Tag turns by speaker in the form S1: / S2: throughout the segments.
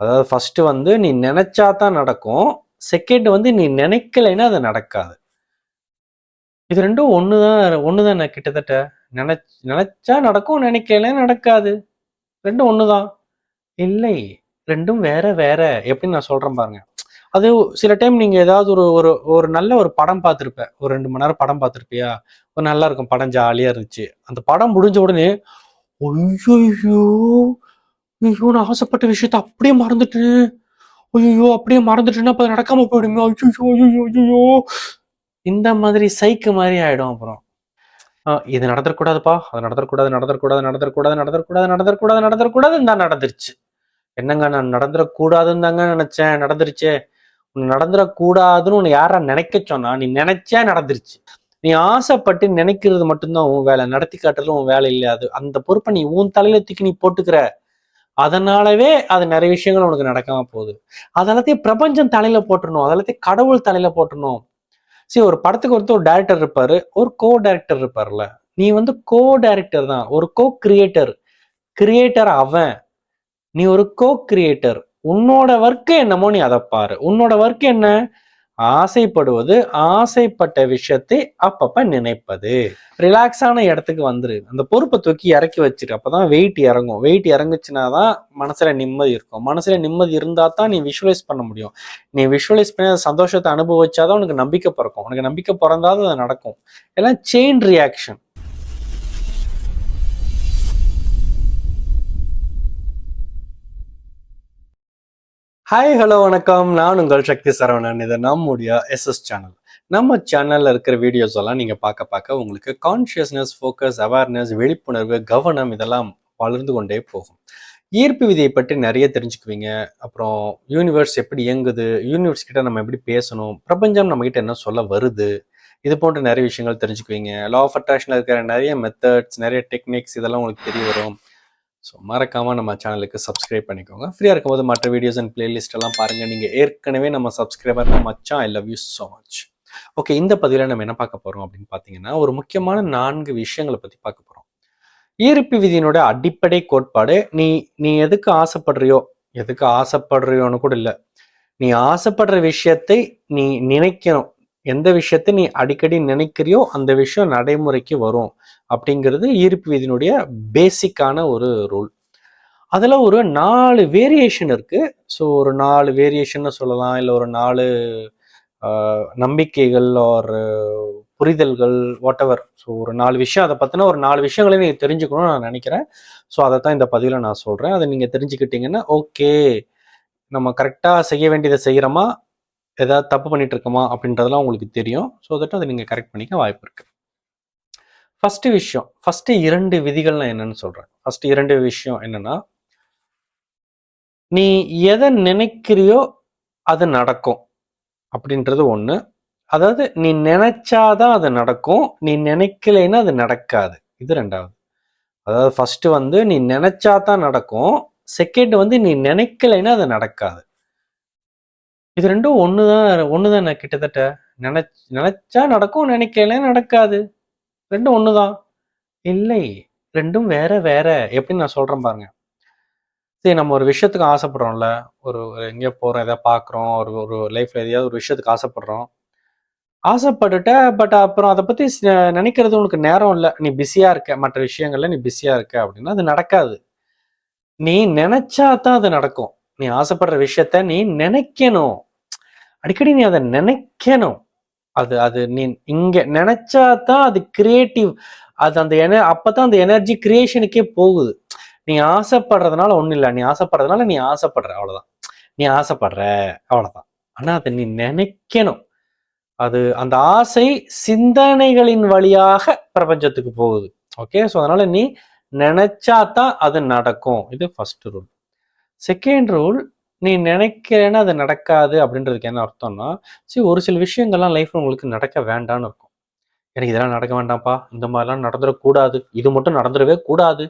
S1: அதாவது ஃபர்ஸ்ட் வந்து நீ நினைச்சா தான் நடக்கும். செகண்ட் வந்து நீ நினைக்கலைன்னா அது நடக்காது. இது ரெண்டும் ஒன்று தான் ஒன்று தானே கிட்டத்தட்ட? நினைச் நினைச்சா நடக்கும் நினைக்கல நடக்காது. ரெண்டும் ஒன்று தான் இல்லை ரெண்டும் வேற வேற. எப்படின்னு நான் சொல்கிறேன் பாருங்க. அது சில டைம் நீங்கள் ஏதாவது ஒரு ஒரு ஒரு நல்ல ஒரு படம் பார்த்துருப்ப. ஒரு ரெண்டு மணி நேரம் படம் பார்த்துருப்பியா? ஒரு நல்லா இருக்கும் படம் ஜாலியாக இருந்துச்சு. அந்த படம் முடிஞ்ச உடனே ஐயோ ஐயோ நான் ஆசைப்பட்ட விஷயத்த அப்படியே மறந்துட்டேன். ஐயோ அப்படியே மறந்துட்டேன்னா அப்ப நடக்காம போயிடுமே. ஐயோ ஐயோ ஐயோ. இந்த மாதிரி சைக்கு மாதிரி ஆயிடும் அப்புறம். இது நடந்துடக்கூடாதுப்பா அது நடந்துடக்கூடாது நடந்துடக்கூடாது நடந்துடக்கூடாது நடந்துடக்கூடாது நடந்துடக்கூடாது நடந்துடக்கூடாதுன்னு தான் நடந்துருச்சு. என்னங்க நான் நடந்துடக்கூடாதுன்னு தாங்க நினைச்சேன். நடந்துருச்சே. உன்னை நடந்துடக்கூடாதுன்னு உன்னை யாரா நினைக்க சொன்னா நீ நினைச்சே நடந்துருச்சு. நீ ஆசைப்பட்டு நினைக்கிறது மட்டும்தான் உன் வேலை. நடத்தி காட்டுறது உன் வேலை இல்லையா? அது அந்த பொறுப்பை நீ உன் தலையில தூக்கி நீ போட்டுக்கிற. அதனாலவே அது நிறைய விஷயங்கள் உனக்கு நடக்காம போகுது. அதெல்லாத்தையும் பிரபஞ்சம் தலையில போட்டுடணும். அதெல்லாத்தையும் கடவுள் தலையில போட்டுடணும். சரி ஒரு படத்துக்கு ஒருத்தர் ஒரு டேரக்டர் இருப்பாரு. ஒரு கோ டைரக்டர் இருப்பார்ல. நீ வந்து கோ டைரக்டர் தான். ஒரு கோ கிரியேட்டர் கிரியேட்டர் அவன். நீ ஒரு கோ கிரியேட்டர் உன்னோட ஒர்க் என்னமோ நீ அதை பாரு. உன்னோட ஒர்க் என்ன? ஆசைப்படுவது ஆசைப்பட்ட விஷயத்தை அப்பப்ப நினைப்பது. ரிலாக்ஸான இடத்துக்கு வந்துரு. அந்த பொறுப்பை தூக்கி இறக்கி வச்சிரு. அப்பதான் வெயிட் இறங்கும். வெயிட் இறங்குச்சுன்னா தான் மனசுல நிம்மதி இருக்கும். மனசுல நிம்மதி இருந்தா தான் நீ விஷுவலைஸ் பண்ண முடியும். நீ விஷுவலைஸ் பண்ணி அந்த சந்தோஷத்தை அனுபவிச்சாதான் உனக்கு நம்பிக்கை பிறக்கும். உனக்கு நம்பிக்கை பிறந்தாதான் அது நடக்கும். எல்லாம் செயின் ரியாக்ஷன் ஹாய் ஹலோ வணக்கம். நான் உங்கள் சக்தி சரவணன். இது நம்முடைய எஸ்எஸ் சேனல் நம்ம சேனல்ல இருக்கிற வீடியோஸ் எல்லாம் நீங்க பார்க்க பார்க்க உங்களுக்கு கான்ஷியஸ்னஸ் ஃபோக்கஸ் அவேர்னஸ் விழிப்புணர்வு கவனம் இதெல்லாம் வளர்ந்து கொண்டே போகும். ஈர்ப்பு விதியை பற்றி நிறைய தெரிஞ்சுக்குவீங்க. அப்புறம் யூனிவர்ஸ் எப்படி இயங்குது யூனிவர்ஸ் கிட்ட நம்ம எப்படி பேசணும் பிரபஞ்சம் நம்ம கிட்ட என்ன சொல்ல வருது இது போன்ற நிறைய விஷயங்கள் தெரிஞ்சுக்குவீங்க. லா ஆஃப் அட்ராக்ஷனில் இருக்கிற நிறைய மெத்தட்ஸ் நிறைய டெக்னிக்ஸ் இதெல்லாம் உங்களுக்கு தெரிய வரும். ஸோ மறக்காமல் நம்ம சேனலுக்கு சப்ஸ்கிரைப் பண்ணிக்கோங்க. ஃப்ரீயாக இருக்கும்போது மற்ற வீடியோஸ் அண்ட் பிளேலிஸ்ட் எல்லாம் பாருங்க. நீங்கள் ஏற்கனவே நம்ம சப்ஸ்கிரைபர் மச்சான். I love you so much okay இந்த பதிவில் நம்ம என்ன பார்க்க போறோம் அப்படின்னு பார்த்தீங்கன்னா ஒரு முக்கியமான நான்கு விஷயங்களை பற்றி பார்க்க போறோம். ஈர்ப்பு விதியினோட அடிப்படை கோட்பாடு நீ நீ எதுக்கு ஆசைப்படுறியோ எதுக்கு ஆசைப்படுறியோன்னு கூட இல்லை. நீ ஆசைப்படுற விஷயத்தை நீ நினைக்கணும். எந்த விஷயத்தை நீ அடிக்கடி நினைக்கிறியோ அந்த விஷயம் நடைமுறைக்கு வரும். அப்படிங்கிறது ஈர்ப்பு விதியினுடைய பேசிக்கான ஒரு ரூல் அதில் ஒரு நாலு வேரியேஷன் இருக்குது ஸோ ஒரு நாலு வேரியேஷன்னு சொல்லலாம். இல்லை ஒரு நாலு நம்பிக்கைகள் ஒரு புரிதல்கள் வாட் எவர் ஸோ ஒரு நாலு விஷயம். அதை பற்றின ஒரு நாலு விஷயங்களையும் நீங்கள் தெரிஞ்சுக்கணும்னு நான் நினைக்கிறேன். ஸோ அதை தான் இந்த பதிவில் நான் சொல்கிறேன் அதை நீங்கள் தெரிஞ்சுக்கிட்டீங்கன்னா ஓகே நம்ம கரெக்டாக செய்ய வேண்டியதை செய்கிறோமா ஏதாவது தப்பு பண்ணிட்டு இருக்கோமா? அப்படின்றதெல்லாம் உங்களுக்கு தெரியும். ஸோ தட் அதை நீங்கள் கரெக்ட் பண்ணிக்க வாய்ப்பு இருக்குது ஃபஸ்ட்டு விஷயம் ஃபஸ்ட்டு இரண்டு விதிகள் நான் என்னன்னு சொல்கிறேன் ஃபஸ்ட்டு இரண்டு விஷயம் என்னன்னா நீ எதை நினைக்கிறியோ அது நடக்கும் அப்படின்றது ஒன்று அதாவது நீ நினைச்சாதான் அது நடக்கும் நீ நினைக்கலைன்னா அது நடக்காது. இது ரெண்டாவது. அதாவது ஃபஸ்ட்டு வந்து நீ நினைச்சா தான் நடக்கும் செகண்ட் வந்து நீ நினைக்கலைன்னா அது நடக்காது. இது ரெண்டும் ஒன்று தான் ஒன்று ஒண்ணுதான் கிட்டத்தட்ட? நினை நினைச்சா நடக்கும் நினைக்கலைன்னா நடக்காது. ரெண்டும் ஒன்று தான் இல்லை ரெண்டும் வேற வேற. எப்படின்னு நான் சொல்கிறேன் பாருங்க. சரி நம்ம ஒரு விஷயத்துக்கு ஆசைப்படுறோம்ல. ஒரு எங்கேயோ போகிறோம் எதாவது பார்க்குறோம் ஒரு ஒரு லைஃப்பில் எதையாவது ஒரு விஷயத்துக்கு ஆசைப்படுறோம். ஆசைப்பட்டுட்ட பட் அப்புறம் அதை பற்றி நினைக்கிறது உனக்கு நேரம் இல்லை. நீ பிஸியாக இருக்க. மற்ற விஷயங்கள்ல நீ பிஸியாக இருக்க அப்படின்னா அது நடக்காது. நீ நினச்சா தான் அது நடக்கும். நீ ஆசைப்படுற விஷயத்த நீ நினைக்கணும். அடிக்கடி நீ அதை நினைக்கணும். அது அது நீ இங்க நினைச்சா தான் அது கிரியேட்டிவ் அது அந்த என அப்பதான் அந்த எனர்ஜி கிரியேஷனுக்கே போகுது. நீ ஆசைப்படுறதுனால ஒண்ணும் இல்லை. நீ ஆசைப்படுறதுனால நீ ஆசைப்படுற. அவ்வளவுதான். நீ ஆசைப்படுற. அவ்வளவுதான். ஆனா அதை நீ நினைக்கணும். அது அந்த ஆசை சிந்தனைகளின் வழியாக பிரபஞ்சத்துக்கு போகுது. ஓகே ஸோ அதனால நீ நினைச்சா தான் அது நடக்கும். இது ஃபர்ஸ்ட் ரூல் செகண்ட் ரூல் நீ நினைக்கிறேன்னா அது நடக்காது அப்படின்றதுக்கு என்ன அர்த்தம்னா சரி ஒரு சில விஷயங்கள்லாம் லைஃப்ல உங்களுக்கு நடக்க வேண்டாம்னு இருக்கும். எனக்கு இதெல்லாம் நடக்க வேண்டாம்ப்பா இந்த மாதிரிலாம் நடந்துடக்கூடாது இது மட்டும் நடந்துடவே கூடாது.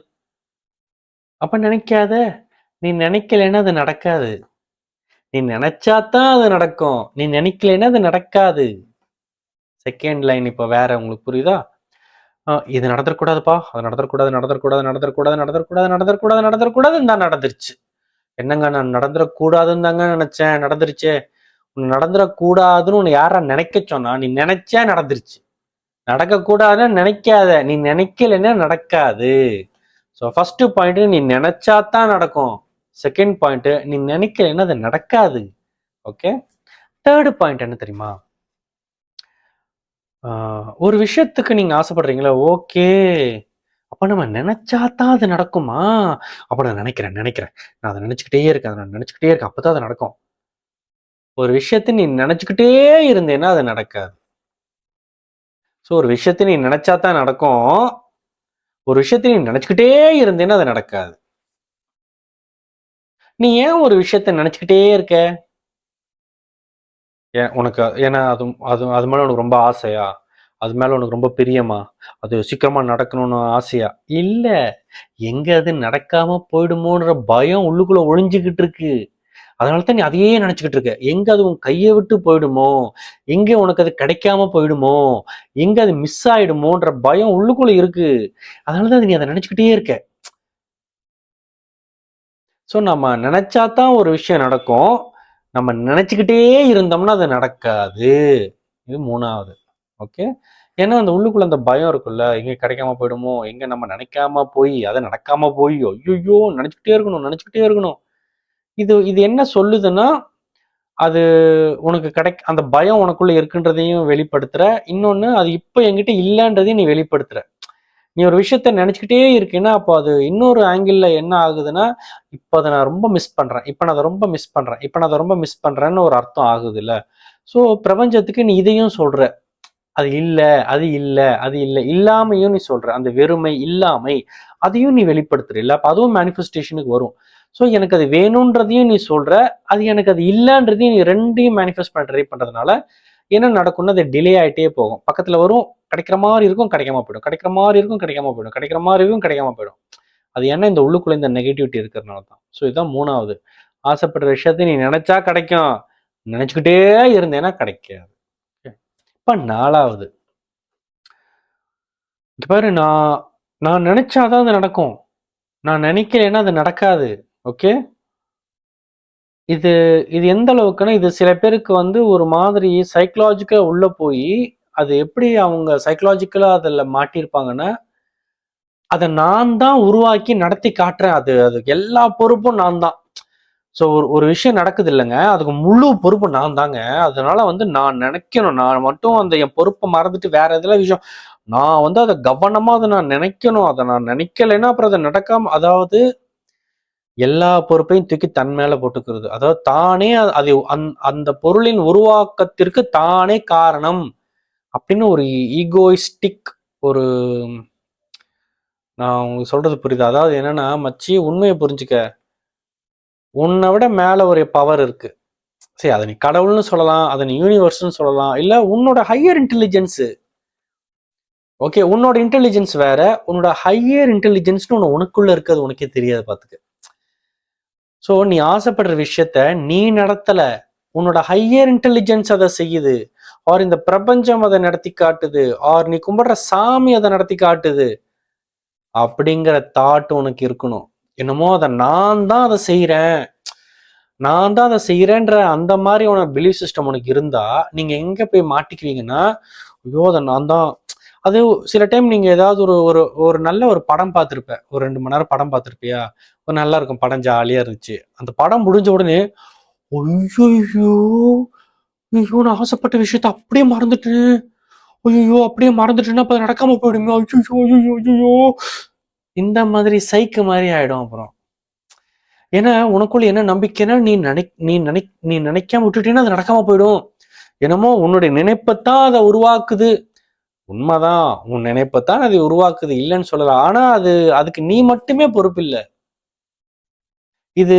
S1: அப்ப நினைக்காத. நீ நினைக்கலைன்னா அது நடக்காது. நீ நினைச்சாதான் அது நடக்கும். நீ நினைக்கலைன்னா அது நடக்காது. செகண்ட் லைன் இப்போ வேற உங்களுக்கு புரியுதா? இது நடந்துடக்கூடாதுப்பா. அது நடந்துடக்கூடாது நடந்துடக்கூடாது நடந்துடக்கூடாது நடந்துடக்கூடாது நடந்துடக்கூடாது நடந்துடக்கூடாது தான் நடந்துருச்சு. என்னங்க நான் நடந்துடக்கூடாதுன்னு தாங்க நினைச்சேன். நடந்துருச்சே. உன்னை நடந்துடக்கூடாதுன்னு உன்னை யாரா நினைக்க சொன்னா நீ நினைச்சா நடந்துருச்சு. நடக்கக்கூடாதுன்னு நினைக்காத. நீ நினைக்கலன்னா நடக்காது. ஸோ ஃபர்ஸ்ட் பாயிண்ட் நீ நினைச்சா தான் நடக்கும். செகண்ட் பாயிண்ட் நீ நினைக்கலன்னா அது நடக்காது. ஓகே தேர்டு பாயிண்ட் என்ன தெரியுமா? ஒரு விஷயத்துக்கு நீங்க ஆசைப்படுறீங்களா ஓகே அப்ப நம்ம நினைச்சா தான் அது நடக்குமா? அப்ப நான் நினைக்கிறேன் நினைக்கிறேன். நான் அதை நினைச்சுக்கிட்டே இருக்கேன் அதை நான் நினைச்சுக்கிட்டே இருக்கேன். அப்பதான் அது நடக்கும். ஒரு விஷயத்தை நீ நினைச்சுக்கிட்டே இருந்தேன்னா அது நடக்காது. ஸோ ஒரு விஷயத்தை நீ நினைச்சா தான் நடக்கும். ஒரு விஷயத்தை நீ நினைச்சுக்கிட்டே இருந்தேன்னா அது நடக்காது. நீ ஏன் ஒரு விஷயத்த நினைச்சுக்கிட்டே இருக்க? ஏன் உனக்கு ஏன்னா அது அது அது மேல உனக்கு ரொம்ப ஆசையா? அது மேல உனக்கு ரொம்ப பிரியமா? அது சீக்கிரமா நடக்கணும்னு ஆசையா? இல்ல. எங்க அது நடக்காம போயிடுமோன்ற பயம் உள்ளுக்குள்ள ஒளிஞ்சுக்கிட்டு இருக்கு. அதனால தான் நீ அதையே நினச்சிக்கிட்டு இருக்க. எங்க அது உன் கையை விட்டு போயிடுமோ? எங்கே உனக்கு அது கிடைக்காம போயிடுமோ? எங்க அது மிஸ் ஆயிடுமோன்ற பயம் உள்ளுக்குள்ள இருக்கு. அதனால தான் நீ அதை நினைச்சுக்கிட்டே இருக்க. ஸோ நம்ம நினைச்சா தான் ஒரு விஷயம் நடக்கும். நம்ம நினச்சிக்கிட்டே இருந்தோம்னா அது நடக்காது. இது மூணாவது. ஓகே? ஏன்னா அந்த உள்ளுக்குள்ள அந்த பயம் இருக்குல்ல எங்க கிடைக்காம போயிடுமோ? எங்க நம்ம நினைக்காம போய் அதை நடக்காம போய் ஐயோ நினைச்சுக்கிட்டே இருக்கணும் நினைச்சுக்கிட்டே இருக்கணும். இது இது என்ன சொல்லுதுன்னா அது உனக்கு கிடை அந்த பயம் உனக்குள்ள இருக்குன்றதையும் வெளிப்படுத்துற. இன்னொன்னு அது இப்போ என்கிட்ட இல்லைன்றதையும் நீ வெளிப்படுத்துற. நீ ஒரு விஷயத்த நினைச்சுக்கிட்டே இருக்கேன்னா அப்போ அது இன்னொரு ஆங்கிள் என்ன ஆகுதுன்னா இப்போ அதை நான் ரொம்ப மிஸ் பண்றேன். இப்போ நான் அதை ரொம்ப மிஸ் பண்றேன். இப்போ நான் அதை ரொம்ப மிஸ் பண்றேன்னு ஒரு அர்த்தம் ஆகுது இல்ல ஸோ பிரபஞ்சத்துக்கு நீ இதையும் சொல்ற. அது இல்லை அது இல்லை அது இல்லை. இல்லாமையும் நீ சொல்ற அந்த வெறுமை இல்லாமை அதையும் நீ வெளிப்படுத்துற இல்லை. அப்போ அதுவும் மேனிஃபெஸ்டேஷனுக்கு வரும். ஸோ எனக்கு அது வேணுன்றதையும் நீ சொல்ற அது எனக்கு அது இல்லைன்றதையும் நீ ரெண்டையும் மேனிஃபெஸ்ட் பண்ண ட்ரை பண்ணுறதுனால என்ன நடக்கும்னா அது டிலே ஆகிட்டே போகும். பக்கத்தில் வரும் கிடைக்கிற மாதிரி இருக்கும் கிடைக்காம போயிடும். கிடைக்கிற மாதிரி இருக்கும் கிடைக்காம போயிடும். கிடைக்கிற மாதிரி இருக்கும் கிடைக்காம போயிடும். அது என்ன இந்த உள்ளுக்குள்ள இந்த நெகட்டிவிட்டி இருக்கிறதுனால தான். ஸோ இதுதான் மூணாவது. ஆசைப்படுற விஷயத்தை நீ நினைச்சா கிடைக்கும். நினச்சிக்கிட்டே இருந்தேன்னா கிடைக்காது. இப்போ நாலாவது பாரு நான் நான் நினைச்சாதான் அது நடக்கும். நான் நினைக்கலைன்னா அது நடக்காது ஓகே? இது இது எந்த அளவுக்குன்னா இது சில பேருக்கு வந்து ஒரு மாதிரி சைக்கலாஜிக்கலாக உள்ள போய் அது எப்படி அவங்க சைக்கலாஜிக்கலாக அதுல மாட்டியிருப்பாங்கன்னா அதை நான் தான் உருவாக்கி நடத்தி காட்டுறேன். அது அதுக்கு எல்லா பொறுப்பும் நான் தான். ஸோ ஒரு ஒரு விஷயம் நடக்குது இல்லைங்க அதுக்கு முழு பொறுப்பு நான் தாங்க அதனால வந்து நான் நினைக்கணும். நான் மட்டும் அந்த என் பொறுப்பை மறந்துட்டு வேற எதுல விஷயம். நான் வந்து அதை கவனமா அதை நான் நினைக்கணும். அதை நான் நினைக்கலைன்னா அப்புறம் அதை நடக்காம அதாவது எல்லா பொறுப்பையும் தூக்கி தன் மேல போட்டுக்கிறது. அதாவது தானே அது அந்- அந்த பொருளின் உருவாக்கத்திற்கு தானே காரணம் அப்படின்னு ஒரு ஈகோயிஸ்டிக் ஒரு நான் உங்களுக்கு சொல்றது புரியுது? அதாவது என்னன்னா மச்சி உண்மையை புரிஞ்சுக்க. உன்னை விட மேல ஒரு பவர் இருக்கு. சரி அதை நீ கடவுள்னு சொல்லலாம் அதை நீ யூனிவர்ஸ்னு சொல்லலாம் இல்ல உன்னோட ஹையர் இன்டெலிஜென்ஸ் ஓகே உன்னோட இன்டெலிஜென்ஸ் வேற உன்னோட ஹையர் இன்டெலிஜென்ஸ்னு ஒன்று உனக்குள்ள இருக்கிறது உனக்கே தெரியாது பாத்துக்க. ஸோ நீ ஆசைப்படுற விஷயத்த நீ நடத்தல உன்னோட ஹையர் இன்டெலிஜென்ஸ் அதை செய்யுது ஆர் இந்த பிரபஞ்சம் அதை நடத்தி காட்டுது ஆர் நீ கும்பிடுற சாமி அதை நடத்தி காட்டுது அப்படிங்கிற தாட் உனக்கு இருக்கணும். என்னமோ அதை நான் தான் அதை செய்கிறேன் நான் தான் அதை செய்கிறேன்ற அந்த மாதிரி உனக்கு பிலீஃப் சிஸ்டம் உனக்கு இருந்தா நீங்க எங்க போய் மாட்டிக்குவீங்கன்னா ஐயோ அதை நான் தான். அது சில டைம் நீங்க ஏதாவது ஒரு ஒரு ஒரு நல்ல ஒரு படம் பார்த்திருப்ப. ஒரு ரெண்டு மணி நேரம் படம் பார்த்துருப்பியா? ஒரு நல்லா இருக்கும் படம் ஜாலியா இருந்துச்சு. அந்த படம் முடிஞ்ச உடனே ஐயோ ஐயோ நான் ஆசைப்பட்ட விஷயத்த அப்படியே மறந்துட்டேன். ஐயோ அப்படியே மறந்துட்டேன்னா அப்போ நடக்காமல் நடக்காம போயிடுங்க ஐயோ ஐயோ ஐயோ இந்த மாதிரி சைக்கு மாதிரி ஆயிடும் அப்புறம். ஏன்னா உனக்குள்ள என்ன நம்பிக்கைன்னா நீ நினை நீ நினை நீ நினைக்காம விட்டுட்டீங்கன்னா அது நடக்காம போயிடும். என்னமோ உன்னுடைய நினைப்பைத்தான் அதை உருவாக்குது. உண்மைதான். உன் நினைப்பைத்தான் அதை உருவாக்குது. இல்லைன்னு சொல்லலாம் ஆனா அது அதுக்கு நீ மட்டுமே பொறுப்பு இல்லை இது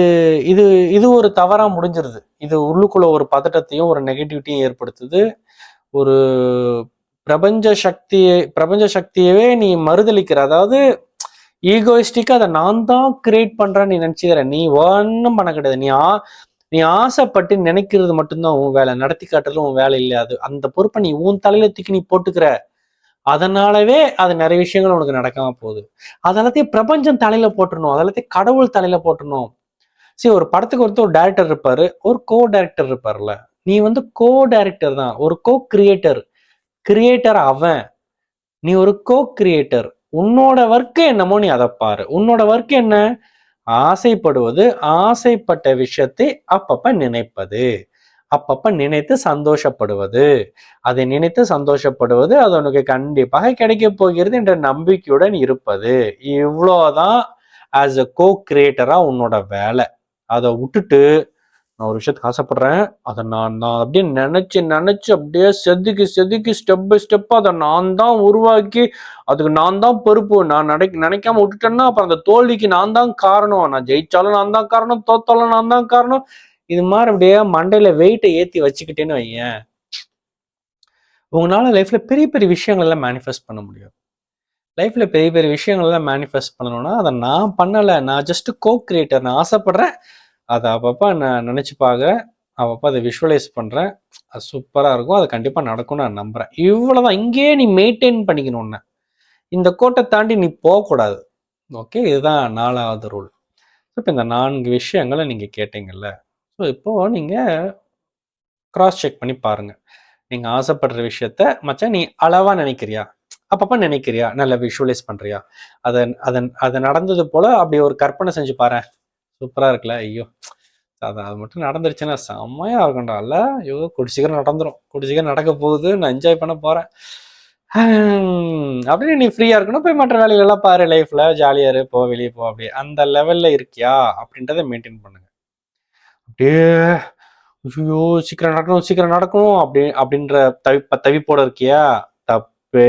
S1: இது இது ஒரு தவறா முடிஞ்சிருது. இது உள்ளுக்குள்ள ஒரு பதட்டத்தையும் ஒரு நெகட்டிவிட்டியும் ஏற்படுத்துது. ஒரு பிரபஞ்ச சக்தியை பிரபஞ்ச சக்தியவே நீ மறுதளிக்கிற. அதாவது ஈகோயிஸ்டிக்கா அதை நான் தான் கிரியேட் பண்றேன்னு நீ நினைச்சுக்கிற. நீ ஒன்றும் பண்ண கிடையாது. நீ ஆ நீ ஆசைப்பட்டு நினைக்கிறது மட்டும்தான் உன் வேலை. நடத்தி காட்டுறது உன் வேலை இல்லை அது அந்த பொறுப்பை நீ உன் தலையில தூக்கி நீ போட்டுக்கிற. அதனாலவே அது நிறைய விஷயங்கள் உனக்கு நடக்காம போகுது. அதெல்லாத்தையும் பிரபஞ்சம் தலையில போட்டுடணும். அதெல்லாத்தையும் கடவுள் தலையில போட்டுறணும் சரி ஒரு படத்துக்கு ஒருத்தர் ஒரு டேரக்டர் இருப்பாரு. ஒரு கோ டைரக்டர் இருப்பார்ல. நீ வந்து கோ டைரக்டர் தான். ஒரு கோ கிரியேட்டர் கிரியேட்டர் அவன். நீ ஒரு கோ கிரியேட்டர் உன்னோட ஒர்க் என்னமோ நீ அதை பாரு. உன்னோட ஒர்க் என்ன? ஆசைப்படுவது ஆசைப்பட்ட விஷயத்தை அப்பப்ப நினைப்பது. அப்பப்ப நினைத்து சந்தோஷப்படுவது. அதை நினைத்து சந்தோஷப்படுவது அது உனக்கு கண்டிப்பாக கிடைக்க போகிறது என்ற நம்பிக்கையுடன் இருப்பது. இவ்வளோதான் ஆஸ் அ கோ கிரியேட்டரா உன்னோட வேலை. அதை விட்டுட்டு நான் ஒரு விஷயத்துக்கு ஆசைப்படுறேன். அதை நான் நான் அப்படியே நினைச்சு நினைச்சு அப்படியே செதுக்கி செதுக்கி ஸ்டெப் பை ஸ்டெப் அதை நான் தான் உருவாக்கி அதுக்கு நான் தான் பொறுப்பு. நான் நினை நினைக்காம விட்டுட்டேன்னா அப்புறம் அந்த தோல்விக்கு நான் தான் காரணம். நான் ஜெயிச்சாலும் நான் தான் காரணம் தோத்தாலும் நான் தான் காரணம். இது மாதிரி அப்படியே மண்டையில வெயிட்டை ஏத்தி வச்சுக்கிட்டேன்னு வையேன். உங்களால லைஃப்ல பெரிய பெரிய விஷயங்கள் எல்லாம் மேனிஃபெஸ்ட் பண்ண முடியும். லைஃப்ல பெரிய பெரிய விஷயங்கள்லாம் மேனிஃபெஸ்ட் பண்ணணும்னா அதை நான் பண்ணலை. நான் ஜஸ்ட் கோ கிரியேட்டர் நான் ஆசைப்படுறேன். அதை அப்பப்போ நான் நினச்சி பார்க்குறேன். அப்பப்போ அதை விஷுவலைஸ் பண்ணுறேன் அது சூப்பராக இருக்கும். அது கண்டிப்பாக நடக்கும்னு நான் நம்புகிறேன் இவ்வளோதான் இங்கேயே நீ மெயின்டைன் பண்ணிக்கணும் ஒன்று இந்த கோட்டை தாண்டி நீ போகக்கூடாது. ஓகே இதுதான் நாலாவது ரூல் இப்போ இந்த நான்கு விஷயங்களை நீங்கள் கேட்டீங்கல்ல. ஸோ இப்போது நீங்கள் கிராஸ் செக் பண்ணி பாருங்க. நீங்கள் ஆசைப்படுற விஷயத்த மச்சான் நீ அளவாக நினைக்கிறியா? அப்பப்போ நினைக்கிறியா? நல்லா விஷுவலைஸ் பண்ணுறியா அதை அதன் அது நடந்தது போல் அப்படி ஒரு கற்பனை செஞ்சு பாரு சூப்பராக இருக்குல்ல. ஐயோ! அது அது மட்டும் நடந்துருச்சுன்னா செம்மையாக இருக்கும்டா. ஐயோ! கூடி சீக்கிரம் நடந்துடும் கூடி சீக்கிரம் நடக்க போகுது. நான் என்ஜாய் பண்ண போகிறேன் அப்படின்னு நீ ஃப்ரீயாக இருக்கணும். போய் மற்ற வேலைகளெல்லாம் பாரு. லைஃப்பில் ஜாலியாக இரு. போ வெளியே போ அப்படி. அந்த லெவலில் இருக்கியா? அப்படின்றத மெயின்டைன் பண்ணுங்க. அப்படியே ஐயோ! சீக்கிரம் நடக்கணும் சீக்கிரம் நடக்கணும். அப்படி அப்படின்ற தவி தவிப்போட இருக்கியா? தப்பு.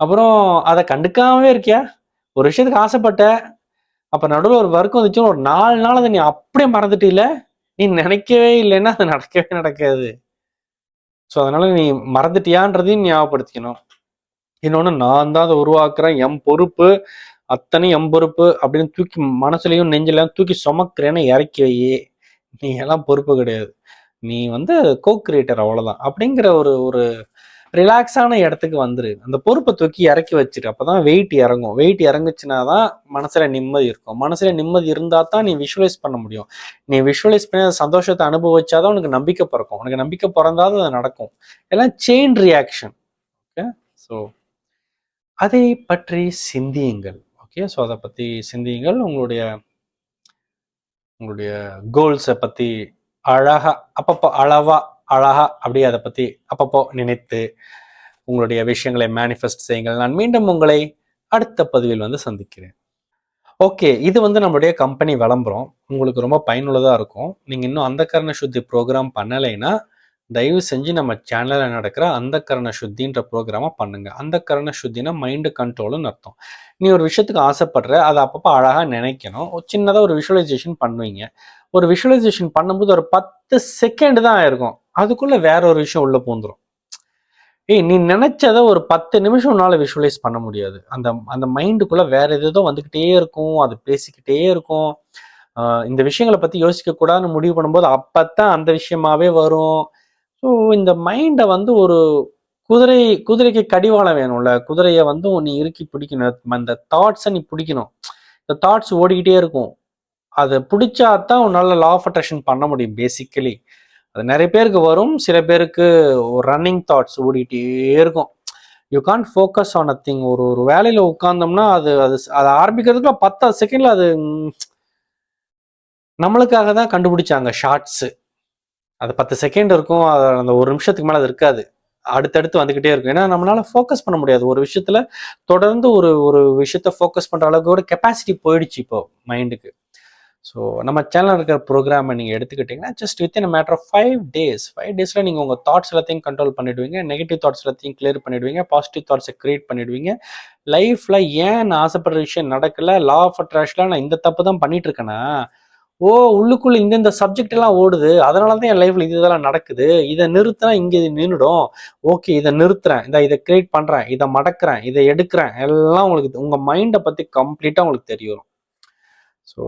S1: அப்புறம் அதை கண்டுக்காமவே இருக்கியா? ஒரு விஷயத்துக்கு ஆசைப்பட்ட அப்ப நடுவில் ஒரு வர்க்கம் வந்துச்சுன்னு ஒரு நாலு நாள் அதை நீ அப்படியே மறந்துட்டில நீ நினைக்கவே இல்லைன்னா அது நடக்கவே நடக்காது. ஸோ அதனால நீ மறந்துட்டியான்றதையும் ஞாபகப்படுத்திக்கணும். இன்னொன்று நான் தான் அதை உருவாக்குறேன். என் பொறுப்பு அத்தனை எம் பொறுப்பு அப்படின்னு தூக்கி மனசுலையும் நெஞ்சிலையும் தூக்கி சுமக்கிறேன்னு இறக்கி வையே நீ எல்லாம் பொறுப்பு கிடையாது. நீ வந்து கோ கிரியேட்டர் அவ்வளவுதான். அப்படிங்கிற ஒரு ஒரு ரிலாக்ஸான இடத்துக்கு வந்துரு. அந்த பொறுப்பை தூக்கி இறக்கி வச்சிரு. அப்பதான் வெயிட் இறங்கும். வெயிட் இறங்குச்சுன்னா தான் மனசுல நிம்மதி இருக்கும். மனசுல நிம்மதி இருந்தா தான் நீ விஷுவலைஸ் பண்ண முடியும். நீ விஷுவலைஸ் பண்ணி அந்த சந்தோஷத்தை அனுபவிச்சாதான் உனக்கு நம்பிக்கை பிறக்கும். உனக்கு நம்பிக்கை பிறந்தாதான் அது நடக்கும். எல்லாம் செயின் ரியாக்ஷன் ஓகே ஸோ அதை பற்றி சிந்தியுங்கள். ஓகே ஸோ அதை பத்தி சிந்தியுங்கள். உங்களுடைய உங்களுடைய கோல்ஸை பத்தி அழகா அப்பப்போ அளவா அழகா அப்படியே அதை பத்தி அப்பப்போ நினைத்து உங்களுடைய விஷயங்களை மேனிஃபெஸ்ட் செய்யுங்கள். நான் மீண்டும் உங்களை அடுத்த பதிவில் வந்து சந்திக்கிறேன். ஓகே இது வந்து நம்மளுடைய கம்பெனி விளம்பரம். உங்களுக்கு ரொம்ப பயனுள்ளதாக இருக்கும். நீங்கள் இன்னும் அந்த கரண சுத்தி ப்ரோக்ராம் பண்ணலைன்னா தயவு செஞ்சு நம்ம சேனலில் நடக்கிற அந்த கரண சுத்தின்ற ப்ரோக்ராமை பண்ணுங்க. அந்த கரண சுத்தினா மைண்டு கண்ட்ரோல்னு அர்த்தம். நீ ஒரு விஷயத்துக்கு ஆசைப்படுற அதை அப்பப்போ அழகாக நினைக்கணும். சின்னதாக ஒரு விஷுவலைசேஷன் பண்ணுவீங்க. ஒரு விஷுவலைசேஷன் பண்ணும்போது ஒரு பத்து செகண்ட் தான் ஆயிருக்கும் அதுக்குள்ளே வேற ஒரு விஷயம் உள்ளே பூந்துடும் ஏய் நீ நினைச்சதை ஒரு பத்து நிமிஷம் உன்னால் விஷுவலைஸ் பண்ண முடியாது. அந்த அந்த மைண்டுக்குள்ள வேற எதோ வந்துக்கிட்டே இருக்கும். அது பேசிக்கிட்டே இருக்கும். இந்த விஷயங்களை பற்றி யோசிக்க கூடாதுன்னு முடிவு பண்ணும்போது அப்போ தான் அந்த விஷயமாவே வரும். ஸோ இந்த மைண்டை வந்து ஒரு குதிரை குதிரைக்கு கடிவாளம் வேணும்ல. குதிரையை வந்து நீ இறுக்கி பிடிக்கணும். அந்த தாட்ஸை நீ பிடிக்கணும். இந்த தாட்ஸ் ஓடிக்கிட்டே இருக்கும். அதை பிடிச்சாதான் உன்னால லா ஆஃப் அட்ராக்ஷன் பண்ண முடியும் பேசிக்கலி அது நிறைய பேருக்கு வரும். சில பேருக்கு ஒரு ரன்னிங் தாட்ஸ் ஓடிக்கிட்டே இருக்கும். You can't focus on a thing ஒரு ஒரு வேலையில உட்காந்தோம்னா அது அது அதை ஆரம்பிக்கிறதுக்குள்ள பத்து செகண்ட்ல அது நம்மளுக்காக தான் கண்டுபிடிச்சாங்க ஷார்ட்ஸு அது பத்து செகண்ட் இருக்கும் அது அந்த ஒரு நிமிஷத்துக்கு மேலே அது இருக்காது. அடுத்தடுத்து வந்துக்கிட்டே இருக்கும். ஏன்னா நம்மளால ஃபோக்கஸ் பண்ண முடியாது. ஒரு விஷயத்துல தொடர்ந்து ஒரு ஒரு விஷயத்த ஃபோக்கஸ் பண்ற அளவுக்கு கூட கெப்பாசிட்டி போயிடுச்சு இப்போ மைண்டுக்கு ஸோ நம்ம சேனல் இருக்கிற ப்ரோக்ராமை நீங்கள் எடுத்துக்கிட்டிங்கன்னா just within matter of five days five டேஸில் நீங்கள் உங்கள் தாட்ஸ் எல்லாத்தையும் கண்ட்ரோல் பண்ணிடுவீங்க. நெகட்டிவ் தாட்ஸ் எல்லாத்தையும் கிளியர் பண்ணிடுவீங்க. பாசிட்டிவ் தாட்ஸை கிரியேட் பண்ணிடுவீங்க. லைஃப்பில் ஏன் நான் ஆசைப்படுற விஷயம் நடக்கலை? லா ஆஃப் அட்ராக்ஷனில் நான் இந்த தப்பு தான் பண்ணிட்டு இருக்கேன்னா ஓ உள்ளுக்குள்ள இந்தந்த சப்ஜெக்ட் எல்லாம் ஓடுது. அதனால தான் என் லைஃப்ல இது இதெல்லாம் நடக்குது. இதை நிறுத்தினா இங்க இது நின்றுடும் ஓகே இதை நிறுத்துறேன். இதை இதை கிரியேட் பண்றேன். இதை மடக்கிறேன். இதை எடுக்கிறேன். எல்லாம் உங்களுக்கு உங்க மைண்டை பத்தி கம்ப்ளீட்டா உங்களுக்கு தெரியும் ஸோ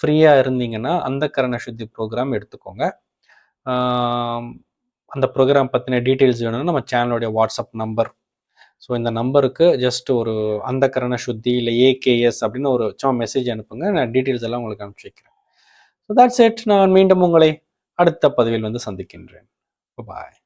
S1: ஃப்ரீயாக இருந்தீங்கன்னா அந்த கரண சுத்தி ப்ரோக்ராம் எடுத்துக்கோங்க. அந்த ப்ரோக்ராம் பற்றின டீட்டெயில்ஸ் வேணும்னா நம்ம சேனலுடைய வாட்ஸ்அப் நம்பர் ஸோ இந்த நம்பருக்கு ஜஸ்ட் ஒரு அந்த கரண சுத்தி இல்லை ஏகேஎஸ் அப்படின்னு ஒரு சும்மா மெசேஜ் அனுப்புங்க. நான் டீட்டெயில்ஸ் எல்லாம் உங்களுக்கு அனுப்பிச்சி வைக்கிறேன். ஸோ தட்ஸ் இட் நான் மீண்டும் உங்களை அடுத்த பதிவில் வந்து சந்திக்கின்றேன். பாய்